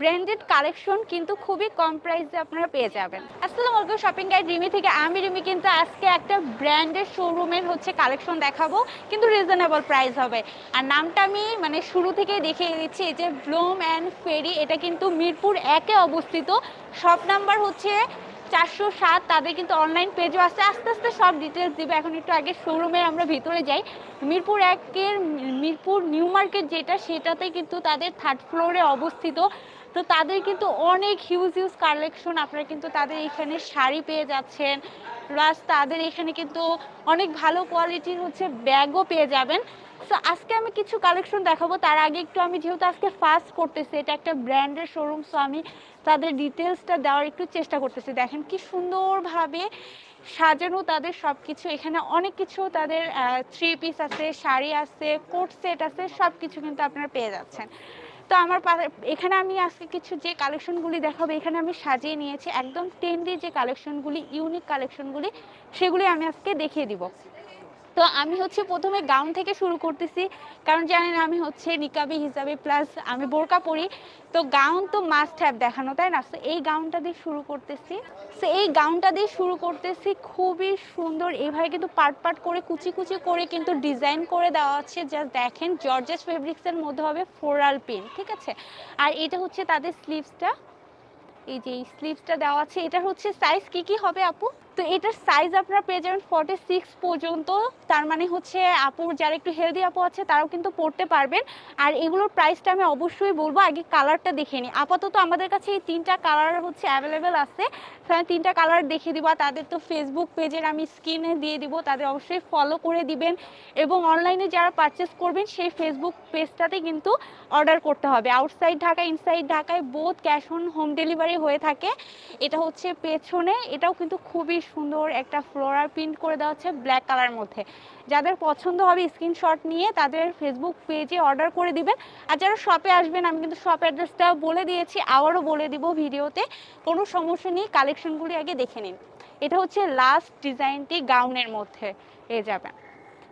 Branded collection কিন্তু খুবই কম প্রাইসে আপনারা পেয়ে যাবেন। আসসালামু আলাইকুম শপিং গাইড রিমি থেকে আমি রিমি কিন্তু আজকে একটা ব্র্যান্ডের শোরুমের হচ্ছে কালেকশন দেখাবো, কিন্তু রিজনেবল প্রাইস হবে। আর নামটা আমি মানে শুরু থেকেই দেখিয়ে দিচ্ছি, এই যে ব্লুম অ্যান্ড ফেরি এটা কিন্তু মিরপুর একে অবস্থিত। শপ নাম্বার হচ্ছে চারশো সাত, তাদের কিন্তু অনলাইন পেজও আছে। আস্তে আস্তে সব ডিটেলস দিবে। এখন একটু আগে শোরুমে আমরা ভিতরে যাই। মিরপুর একের, মিরপুর নিউ মার্কেট যেটা, সেটাতে কিন্তু তাদের থার্ড ফ্লোরে অবস্থিত। তো তাদের কিন্তু অনেক হিউজ হিউজ কালেকশন আপনারা কিন্তু তাদের এখানে শাড়ি পেয়ে যাচ্ছেন। প্লাস তাদের এখানে কিন্তু অনেক ভালো কোয়ালিটির হচ্ছে ব্যাগও পেয়ে যাবেন। সো আজকে আমি কিছু কালেকশন দেখাবো। তার আগে একটু আমি যেহেতু আজকে ফার্স্ট করতেছি, এটা একটা ব্র্যান্ডের শোরুম সো আমি তাদের ডিটেলসটা দেওয়ার একটু চেষ্টা করতেছি। দেখেন কি সুন্দরভাবে সাজানো তাদের সব কিছু এখানে অনেক কিছু তাদের থ্রি পিস আছে, শাড়ি আছে কোট সেট আছে সব কিছু কিন্তু আপনারা পেয়ে যাচ্ছেন। তো আমার এখানে আমি আজকে কিছু যে কালেকশনগুলি দেখাবো, এখানে আমি সাজিয়ে নিয়েছি, একদম ট্রেন্ডি যে কালেকশনগুলি ইউনিক কালেকশনগুলি সেগুলি আমি আজকে দেখিয়ে দিব। তো আমি হচ্ছে প্রথমে গাউন থেকে শুরু করতেছি। কারণ জানেন আমি হচ্ছে নিকাবি হিসাবে প্লাস আমি বোরকা পরি। তো গাউন তো মাস্ট হ্যাভ দেখানো, তাই না? এই গাউনটা দিয়ে শুরু করতেছি। তো এই গাউনটা দিয়ে শুরু করতেছি, খুবই সুন্দর। এইভাবে কিন্তু পার্ট পার্ট করে, কুচি কুচি করে কিন্তু ডিজাইন করে দেওয়া আছে। জাস্ট দেখেন জর্জেস ফেব্রিক্সের মধ্যে হবে ফ্লোরাল পিন ঠিক আছে? আর এটা হচ্ছে তাদের স্লিভসটা এই যে এই স্লিভসটা দেওয়া আছে। এটা হচ্ছে সাইজ কি কি হবে আপু? তো এটার সাইজ আপনারা পেয়ে যাবেন ফর্টি সিক্স পর্যন্ত। তার মানে হচ্ছে আপুর, যারা একটু হেলদি আপু আছে, তারাও কিন্তু পড়তে পারবেন। আর এগুলোর প্রাইসটা আমি অবশ্যই বলব, আগে কালারটা দেখে নিই। আপাতত আমাদের কাছে এই তিনটা কালার হচ্ছে অ্যাভেলেবেল আছে। তো আমি তিনটা কালার দেখে দিব তাদের তো ফেসবুক পেজের আমি স্ক্রিনে দিয়ে দিব, তাদের অবশ্যই ফলো করে দিবেন। এবং অনলাইনে যারা পারচেস করবেন, সেই ফেসবুক পেজটাতে কিন্তু অর্ডার করতে হবে। আউটসাইড ঢাকা ইনসাইড ঢাকায় both cash on home delivery হয়ে থাকে। এটা হচ্ছে পেছনে, এটাও কিন্তু খুবই সুন্দর একটা ফ্লোরার প্রিন্ট করে দেওয়া হচ্ছে ব্ল্যাক কালার মধ্যে। যাদের পছন্দ হবে স্ক্রিনশট নিয়ে তাদের ফেসবুক পেজে অর্ডার করে দিবেন। আর যারা শপে আসবেন, আমি কিন্তু শপ অ্যাড্রেসটাও বলে দিয়েছি, আবারও বলে দিব ভিডিওতে। কোনো সমস্যা নেই কালেকশনগুলি আগে দেখে নিন। এটা হচ্ছে লাস্ট ডিজাইনটি গাউনের মধ্যে পেয়ে যাবেন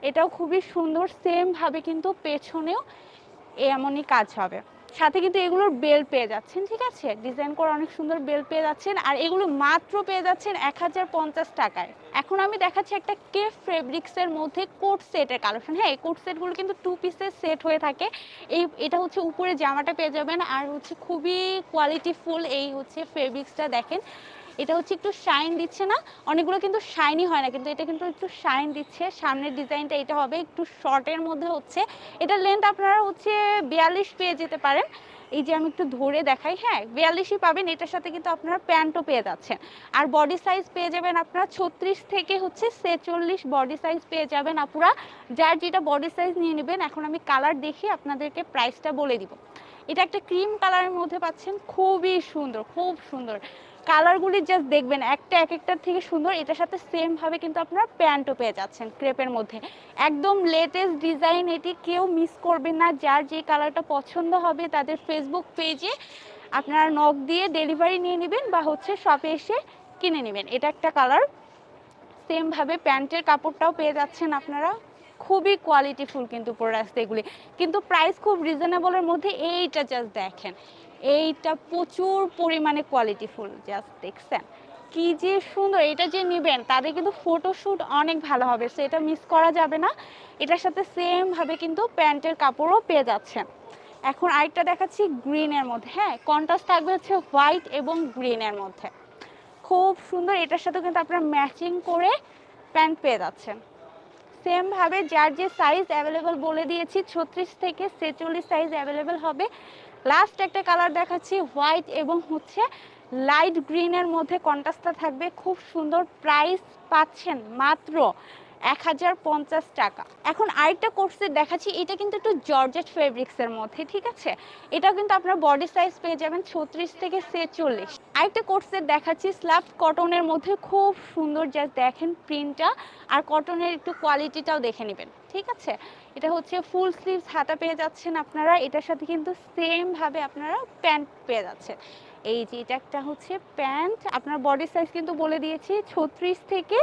এটাও খুবই সুন্দর সেমভাবে কিন্তু পেছনেও এমনই কাজ হবে। সাথে কিন্তু এগুলোর বেল পেয়ে যাচ্ছেন, ঠিক আছে? ডিজাইন করা অনেক সুন্দর বেল পেয়ে যাচ্ছেন, আর এগুলো মাত্র পেয়ে যাচ্ছেন এক হাজার পঞ্চাশ টাকায়। এখন আমি দেখাচ্ছি একটা কে ফেব্রিক্সের মধ্যে কোট সেটের কালেকশন হ্যাঁ এই কোট সেটগুলো কিন্তু টু পিসের সেট হয়ে থাকে। এই, এটা হচ্ছে উপরে জামাটা পেয়ে যাবেন, আর হচ্ছে খুবই কোয়ালিটিফুল এই হচ্ছে ফেব্রিক্সটা দেখেন। এটা হচ্ছে একটু শাইন দিচ্ছে না, অনেকগুলো কিন্তু শাইনি হয় না, কিন্তু এটা কিন্তু একটু শাইন দিচ্ছে, সামনের ডিজাইনটা এটা হবে একটু শর্টের মধ্যে হচ্ছে। এটা লেন্থ আপনারা হচ্ছে বিয়াল্লিশ পেয়ে যেতে পারেন। এই যে আমি একটু ধরে দেখাই হ্যাঁ বিয়াল্লিশই পাবেন, এটার সাথে কিন্তু আপনারা প্যান্টও পেয়ে যাচ্ছেন। আর বডি সাইজ পেয়ে যাবেন আপনারা ছত্রিশ থেকে হচ্ছে ছেচল্লিশ বডি সাইজ পেয়ে যাবেন আপুরা। যার যেটা বডি সাইজ নিয়ে নেবেন, এখন আমি কালার দেখে আপনাদেরকে প্রাইসটা বলে দিব। এটা একটা ক্রিম কালারের মধ্যে পাচ্ছেন, খুবই সুন্দর, খুব সুন্দর। কালারগুলি জাস্ট দেখবেন, একটা এক একটার থেকে সুন্দর, এটার সাথে সেম ভাবে কিন্তু আপনারা প্যান্টও পেয়ে যাচ্ছেন ক্রেপের মধ্যে। একদম লেটেস্ট ডিজাইন এটি কেউ মিস করবেন না, যার যে কালারটা পছন্দ হবে তাদের ফেসবুক পেজে আপনারা নখ দিয়ে ডেলিভারি নিয়ে নেবেন বা হচ্ছে শপে এসে কিনে নেবেন। এটা একটা কালার সেম ভাবে প্যান্টের কাপড়টাও পেয়ে যাচ্ছেন আপনারা। খুবই কোয়ালিটিফুল কিন্তু প্রোডাক্টস এগুলি কিন্তু প্রাইস খুব রিজনেবলের মধ্যে এইটা জাস্ট দেখেন। এইটা প্রচুর পরিমাণে কোয়ালিটিফুল জাস্ট দেখছেন? কি যে সুন্দর, এটা যে নেবেন তাদের কিন্তু ফটোশ্যুট অনেক ভালো হবে সো এটা মিস করা যাবে না। এটার সাথে সেম ভাবে কিন্তু প্যান্টের কাপড়ও পেয়ে যাচ্ছেন। এখন আরেকটা দেখাচ্ছি গ্রিনের মধ্যে হ্যাঁ কন্ট্রাস্ট থাকবে হচ্ছে হোয়াইট এবং গ্রিনের মধ্যে। খুব সুন্দর, এটার সাথে কিন্তু আপনারা ম্যাচিং করে প্যান্ট পেয়ে যাচ্ছেন। সেম ভাবে যার যে সাইজ অ্যাভেলেবল বলে দিয়েছি, ছত্রিশ থেকে ছেচল্লিশ সাইজ অ্যাভেলেবল হবে লাস্ট একটা কালার দেখাচ্ছি হোয়াইট এবং হচ্ছে লাইট গ্রিনের মধ্যে কন্ট্রাস্টটা থাকবে। খুব সুন্দর প্রাইস পাচ্ছেন মাত্র এক হাজার পঞ্চাশ টাকা। এখন আরেকটা কোর্সে দেখাচ্ছি, এটা কিন্তু একটু জর্জেট ফেব্রিক্সের মধ্যে, ঠিক আছে? এটাও কিন্তু আপনার বডি সাইজ পেয়ে যাবেন ছত্রিশ থেকে ছেচল্লিশ। আরেকটা কোর্সের দেখাচ্ছি স্ল্যাব কটনের মধ্যে খুব সুন্দর জাস্ট দেখেন প্রিন্টটা আর কটনের একটু কোয়ালিটিটাও দেখে নেবেন, ঠিক আছে? এটা হচ্ছে ফুল স্লিভস হাতা পেয়ে যাচ্ছেন আপনারা, এটার সাথে কিন্তু সেম ভাবে আপনারা প্যান্ট পেয়ে যাচ্ছেন। এই যে এটা একটা হচ্ছে প্যান্ট, আপনার বডি সাইজ কিন্তু বলে দিয়েছি, ছত্রিশ থেকে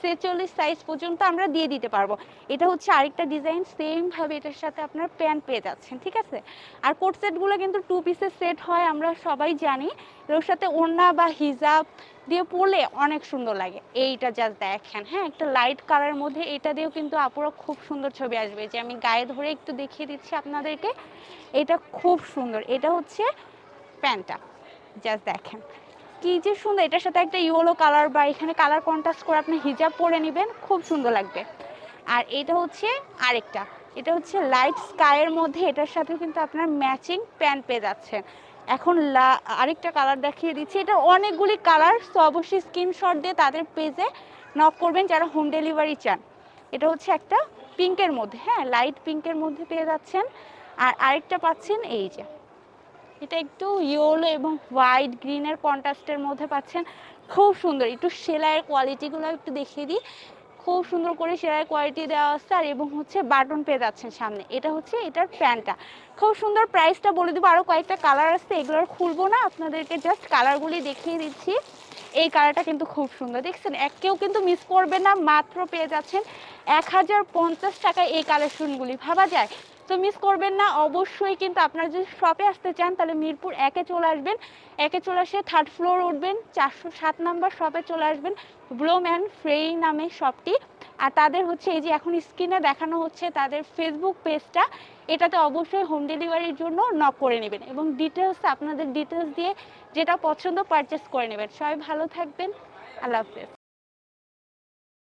ছেচল্লিশ সাইজ পর্যন্ত আমরা দিয়ে দিতে পারব। এটা হচ্ছে আরেকটা ডিজাইন সেম ভাবে এটার সাথে আপনার প্যান্ট পেয়ে যাচ্ছেন, ঠিক আছে? আর কোট সেটগুলো কিন্তু টু পিসের সেট হয়, আমরা সবাই জানি। এর সাথে ওড়না বা হিজাব দিয়ে পরলে অনেক সুন্দর লাগে। এইটা জাস্ট দেখেন হ্যাঁ? একটা লাইট কালার মধ্যে এটা দিয়েও কিন্তু আপুরা খুব সুন্দর ছবি আসবে। যে আমি গায়ে ধরে একটু দেখিয়ে দিচ্ছি আপনাদেরকে, এটা খুব সুন্দর। এটা হচ্ছে প্যান্টটা জাস্ট দেখেন। কি যে সুন্দর, এটার সাথে একটা ইয়েলো কালার বা এখানে কালার কন্ট্রাস্ট করে আপনি হিজাব পরে নেবেন, খুব সুন্দর লাগবে। আর এটা হচ্ছে আরেকটা, এটা হচ্ছে লাইট স্কাইয়ের মধ্যে এটার সাথে কিন্তু আপনার ম্যাচিং প্যান্ট পেয়ে যাচ্ছেন। এখন আরেকটা কালার দেখিয়ে দিচ্ছি, এটা অনেকগুলি কালার তো অবশ্যই স্ক্রিনশট দিয়ে তাদের পেজে নক করবেন যারা হোম ডেলিভারি চান। এটা হচ্ছে একটা পিঙ্কের মধ্যে হ্যাঁ লাইট পিঙ্কের মধ্যে পেয়ে যাচ্ছেন। আর আরেকটা পাচ্ছেন, এই যে। এটা একটু ইয়েলো এবং হোয়াইট গ্রিনের কন্ট্রাস্টের মধ্যে পাচ্ছেন। খুব সুন্দর। একটু সেলাইয়ের কোয়ালিটিগুলো একটু দেখিয়ে দিই। খুব সুন্দর করে সেলাইয়ের কোয়ালিটি দেওয়া আছে আর এবং হচ্ছে বাটন পেয়ে যাচ্ছেন সামনে। এটা হচ্ছে এটার প্যান্টটা। খুব সুন্দর প্রাইসটা বলে দেবো। আরও কয়েকটা কালার আছে এগুলো আর খুলবো না। আপনাদেরকে জাস্ট কালারগুলি দেখিয়ে দিচ্ছি। এই কালারটা কিন্তু খুব সুন্দর। দেখছেন? এক কেউ কিন্তু মিস করবে না। মাত্র পেয়ে যাচ্ছেন এক হাজার পঞ্চাশ টাকায় এই কালেকশনগুলি ভাবা যায়? তো মিস করবেন না, অবশ্যই কিন্তু আপনারা যদি শপে আসতে চান, তাহলে মিরপুর একে চলে আসবেন। একে চলে আসে থার্ড ফ্লোর উঠবেন, চারশো সাত নাম্বার শপে চলে আসবেন ব্লোম অ্যান্ড ফ্রেই নামে শপটি আর তাদের হচ্ছে এই যে এখন স্ক্রিনে দেখানো হচ্ছে তাদের ফেসবুক পেজটা এটাতে অবশ্যই হোম ডেলিভারির জন্য নক করে নেবেন এবং ডিটেলস আপনাদের ডিটেলস দিয়ে যেটা পছন্দ পারচেস করে নেবেন। সবাই ভালো থাকবেন, আল্লাহ হাফেজ।